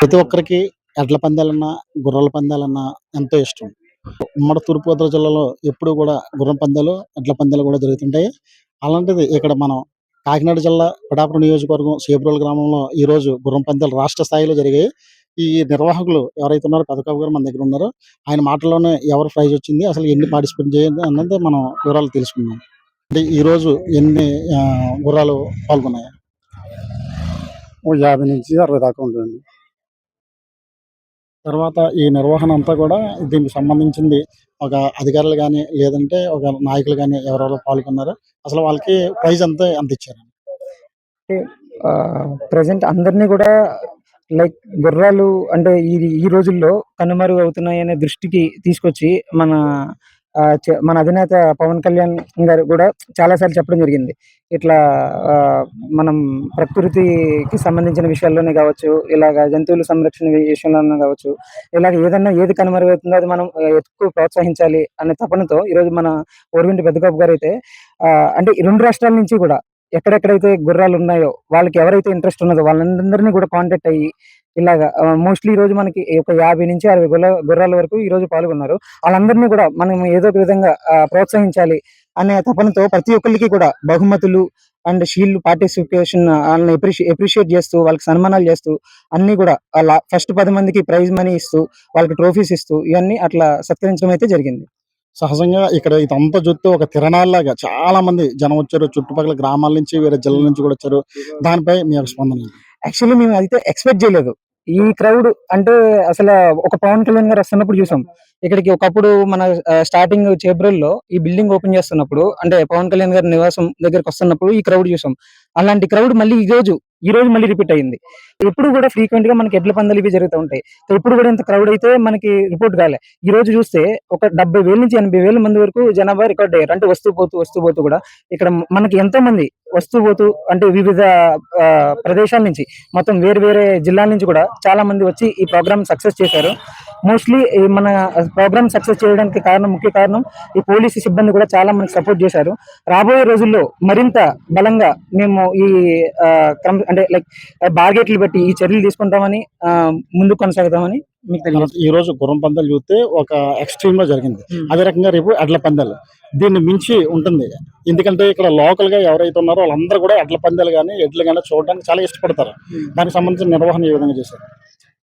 ప్రతి ఒక్కరికి ఎడ్ల పందాలన్నా గుర్రాల పందాలన్నా ఎంతో ఇష్టం. ఉమ్మడి తూర్పుగోదావరి జిల్లాలో ఎప్పుడు కూడా గుర్రం పందాలు ఎడ్ల పందాలు కూడా జరుగుతుంటాయి. అలాంటిది ఇక్కడ మనం కాకినాడ జిల్లా పిఠాపురం నియోజకవర్గం సేపురోలు గ్రామంలో ఈ రోజు గుర్రం పందాలు రాష్ట్ర స్థాయిలో జరిగాయి. ఈ నిర్వాహకులు ఎవరైతే ఉన్నారో పెదకాపు గారు మన దగ్గర ఉన్నారు. ఆయన మాటల్లోనే ఎవరు ప్రైజ్ వచ్చింది అసలు ఎన్ని పార్టిసిపేట్ చేయండి అన్నది మనం వివరాలు తెలుసుకుందాం. అంటే ఈ రోజు ఎన్ని గుర్రాలు పాల్గొన్నాయి? ఓ యాభై నుంచి అరవై దాకా ఉంటుంది తర్వాత ఈ నిర్వహణ అంతా కూడా దీనికి సంబంధించింది ఒక అధికారులు కానీ లేదంటే ఒక నాయకులు కానీ ఎవరెవరు పాల్గొన్నారు? అసలు వాళ్ళకి ప్రైజ్ అంతా ఎంత ఇచ్చారు? ప్రజెంట్ అందరినీ కూడా లైక్ గుర్రాలు అంటే ఈ ఈ రోజుల్లో కనుమరుగు అవుతున్నాయి అనే దృష్టికి తీసుకొచ్చి మన మన అధినేత పవన్ కళ్యాణ్ గారు కూడా చాలా సార్లు చెప్పడం జరిగింది. ఇట్లా మనం ప్రకృతికి సంబంధించిన విషయాల్లోనే కావచ్చు ఇలాగ జంతువుల సంరక్షణ విషయంలోనే కావచ్చు ఇలాగ ఏదన్నా ఏది కనుమరుగవుతుందో అది మనం ఎక్కువ ప్రోత్సహించాలి అనే తపనతో ఈరోజు మన ఓర్వింటి పెద్దగోపు గారు అయితే అంటే ఈ రెండు రాష్ట్రాల నుంచి కూడా ఎక్కడెక్కడైతే గుర్రాలు ఉన్నాయో వాళ్ళకి ఎవరైతే ఇంట్రెస్ట్ ఉన్నదో వాళ్ళందరినీ కూడా కాంటాక్ట్ అయ్యి ఇలాగా మోస్ట్లీ ఈ రోజు మనకి ఒక యాభై నుంచి అరవై గుర్ర గుర్రాల వరకు ఈ రోజు పాల్గొన్నారు. వాళ్ళందరినీ కూడా మనం ఏదో ఒక విధంగా ప్రోత్సహించాలి అనే తపనతో ప్రతి ఒక్కరికి కూడా బహుమతులు అండ్ షీల్డ్ పార్టిసిపేషన్ వాళ్ళని ఎప్రిషియేట్ చేస్తూ వాళ్ళకి సన్మానాలు చేస్తూ అన్ని కూడా అలా ఫస్ట్ పది మందికి ప్రైజ్ మనీ ఇస్తూ వాళ్ళకి ట్రోఫీస్ ఇస్తూ ఇవన్నీ అట్లా సత్కరించడం అయితే జరిగింది. సహజంగా ఇక్కడ ఇదంతా చూస్తే ఒక తిరణాల్లాగా చాలా మంది జనం వచ్చారు చుట్టుపక్కల గ్రామాల నుంచి వేరే జిల్లాల నుంచి కూడా వచ్చారు. దానిపై మీ యొక్క స్పందన యాక్చువల్లీ మేము అయితే ఎక్స్పెక్ట్ చేయలేదు. ఈ క్రౌడ్ అంటే అసలు ఒక పవన్ కళ్యాణ్ గారు వస్తున్నప్పుడు చూసాం. ఇక్కడికి ఒకప్పుడు మన స్టార్టింగ్ చేబ్రల్లో ఈ బిల్డింగ్ ఓపెన్ చేస్తున్నప్పుడు అంటే పవన్ కళ్యాణ్ గారి నివాసం దగ్గరికి వస్తున్నప్పుడు ఈ క్రౌడ్ చూసాం. అలాంటి క్రౌడ్ మళ్ళీ ఈ రోజు ఈ రోజు మళ్ళీ రిపీట్ అయింది ఎప్పుడు కూడా ఫ్రీక్వెంట్గా మనకి ఎడ్ల పందాలు ఇవి జరుగుతూ ఉంటాయి. సో ఎప్పుడు కూడా ఇంత క్రౌడ్ అయితే మనకి రిపోర్ట్ కాలే. ఈ రోజు చూస్తే ఒక డెబ్బై వేల నుంచి ఎనభై వేల మంది వరకు జనాభా రికార్డ్ అయ్యారు. అంటే వస్తూ పోతూ వస్తూ పోతూ కూడా ఇక్కడ మనకి ఎంతో మంది వస్తూ పోతూ అంటే వివిధ ప్రదేశాల నుంచి మొత్తం వేరు వేరే జిల్లాల నుంచి కూడా చాలా మంది వచ్చి ఈ ప్రోగ్రామ్ సక్సెస్ చేశారు. మోస్ట్లీ మన ప్రోగ్రామ్ సక్సెస్ చేయడానికి కారణం ముఖ్య కారణం ఈ పోలీసు సిబ్బంది కూడా చాలా మనకి సపోర్ట్ చేశారు. రాబోయే రోజుల్లో మరింత బలంగా మేము ఈ క్రమ అంటే లైక్ బార్గెట్లు బట్టి ఈ చర్యలు తీసుకుంటామని ముందుకు కొనసాగుతామని ఈ రోజు గుర్రం పందాలు చూస్తే ఒక ఎక్స్ట్రీమ్లో జరిగింది. అదే రకంగా రేపు ఎడ్ల పందాలు. దీన్ని మించి ఉంటుంది. ఎందుకంటే ఇక్కడ లోకల్గా ఎవరైతే ఉన్నారో వాళ్ళందరూ కూడా ఎడ్ల పందాలు కానీ ఎడ్లు కానీ చూడడానికి చాలా ఇష్టపడతారు. దానికి సంబంధించిన నిర్వహణ ఏ విధంగా చేశారు?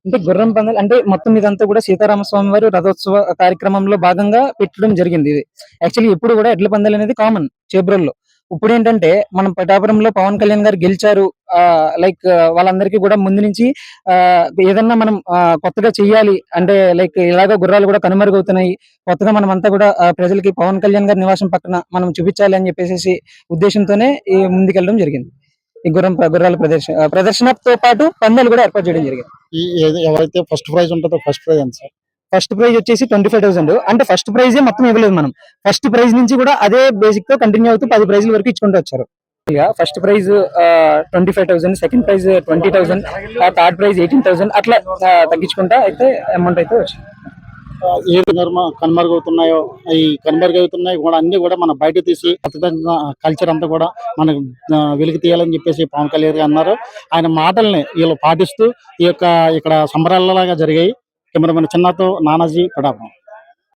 అంటే గుర్రం పందాలు అంటే మొత్తం ఇదంతా కూడా సీతారామ స్వామి వారి రథోత్సవ కార్యక్రమంలో భాగంగా పెట్టడం జరిగింది ఇది. యాక్చువల్లీ ఎప్పుడు కూడా ఎడ్ల పందాలు అనేది కామన్ చేబ్రల్లో. ఇప్పుడు ఏంటంటే మనం పిఠాపురంలో పవన్ కళ్యాణ్ గారు గెలిచారు లైక్ వాళ్ళందరికీ కూడా ముందు నుంచి ఆ, ఏదన్నా మనం కొత్తగా చెయ్యాలి అంటే లైక్ ఇలాగ గుర్రాలు కూడా కనుమరుగవుతున్నాయి కొత్తగా మనం అంతా కూడా ప్రజలకి పవన్ కళ్యాణ్ గారి నివాసం పక్కన మనం చూపించాలి అని చెప్పేసి ఉద్దేశంతోనే ఈ ముందుకెళ్ళడం జరిగింది. ఈ గుర్రం గుర్రాల ప్రదర్శన ప్రదర్శనతో పాటు పందాలు కూడా ఏర్పాటు చేయడం జరిగింది. ఎవరైతే ఫస్ట్ ప్రైజ్ ఉంటుందో ఫస్ట్ ప్రైజ్ ఎంత సార్. ఫస్ట్ ప్రైజ్ వచ్చేసి ట్వంటీ ఫైవ్ థౌసండ్. అంటే ఫస్ట్ ప్రైజ్ మొత్తం ఇవ్వలేదు మనం. ఫస్ట్ ప్రైజ్ నుంచి కూడా అదే బేసిక్తో కంటిన్యూ అవుతూ పది ప్రైజ్ల వరకు ఇచ్చుకుంటూ వచ్చారు. First prize twenty five thousand second prize twenty thousand third prize eighteen thousand అట్లా తగ్గించుకుంటా అయితే అమౌంట్ అయితే వచ్చింది. ఏది ఏ నిర్మ కనుమరుగవుతున్నాయో ఈ కనుమరుగవుతున్నాయి కూడా అన్ని కూడా మనం బయట తీసి కల్చర్ అంతా కూడా మనకు వెలికి తీయాలని చెప్పేసి పవన్ కళ్యాణ్ గారు అన్నారు. ఆయన మాటల్ని వీళ్ళు పాటిస్తూ ఈ యొక్క ఇక్కడ సంబరాలలాగా జరిగాయి. కెమెరామెన్ చిన్నతో నానాజీ పిఠాపురం